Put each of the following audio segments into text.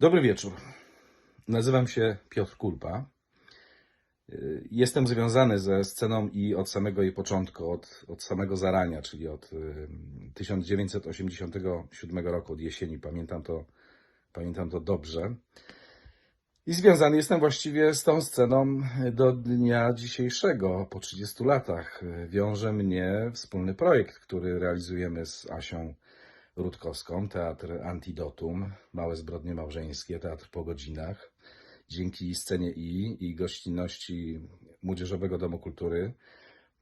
Dobry wieczór. Nazywam się Piotr Kulpa. Y, Jestem związany ze sceną i od samego jej początku, od, od samego zarania, czyli od y, 1987 roku, od jesieni. Pamiętam to, pamiętam to dobrze. I związany jestem właściwie z tą sceną do dnia dzisiejszego, po 30 latach. Y, Wiąże mnie wspólny projekt, który realizujemy z Asią Rutkowską, Teatr Antidotum, Małe Zbrodnie Małżeńskie, Teatr po godzinach. Dzięki scenie I i gościnności Młodzieżowego Domu Kultury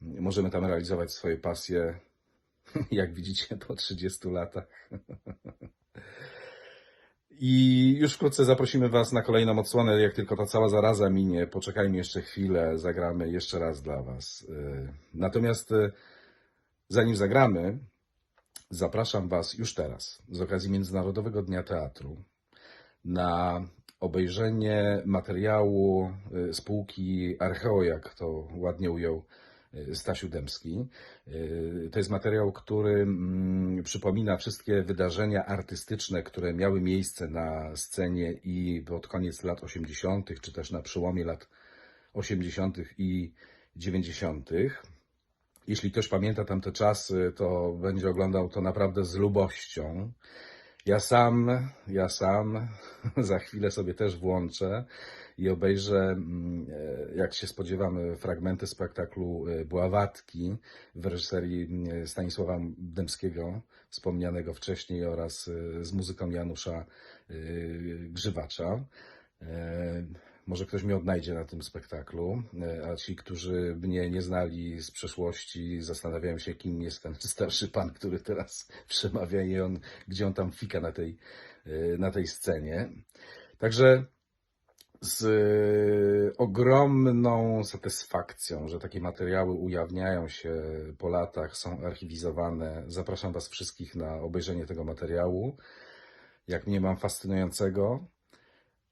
możemy tam realizować swoje pasje, jak widzicie, po 30 latach. I już wkrótce zaprosimy Was na kolejną odsłonę, jak tylko ta cała zaraza minie. Poczekajmy jeszcze chwilę, zagramy jeszcze raz dla Was. Y, Natomiast y, zanim zagramy, zapraszam Was już teraz, z okazji Międzynarodowego Dnia Teatru, na obejrzenie materiału y, spółki Archeo, jak to ładnie ujął y, Stasiu Dębski. Y, To jest materiał, który mm, przypomina wszystkie wydarzenia artystyczne, które miały miejsce na scenie i pod koniec lat 80., czy też na przełomie lat 80. i 90. Jeśli ktoś pamięta tamte czasy, to będzie oglądał to naprawdę z lubością. Ja sam, ja sam za chwilę sobie też włączę i obejrzę, mm, e, jak się spodziewamy, fragmenty spektaklu e, Bławatki w reżyserii mm, Stanisława Dębskiego, wspomnianego wcześniej, oraz e, z muzyką Janusza e, Grzywacza. Może ktoś mnie odnajdzie na tym spektaklu, e, a ci, którzy mnie nie znali z przeszłości, zastanawiają się, kim jest ten starszy pan, który teraz przemawia i on, gdzie on tam fika na tej, e, na tej scenie. Także z e, ogromną satysfakcją, że takie materiały ujawniają się po latach, są archiwizowane. Zapraszam Was wszystkich na obejrzenie tego materiału. Jak mnie mam fascynującego,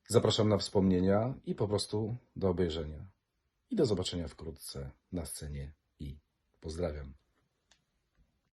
Zapraszam na wspomnienia i po prostu do obejrzenia. I do zobaczenia wkrótce na scenie i pozdrawiam.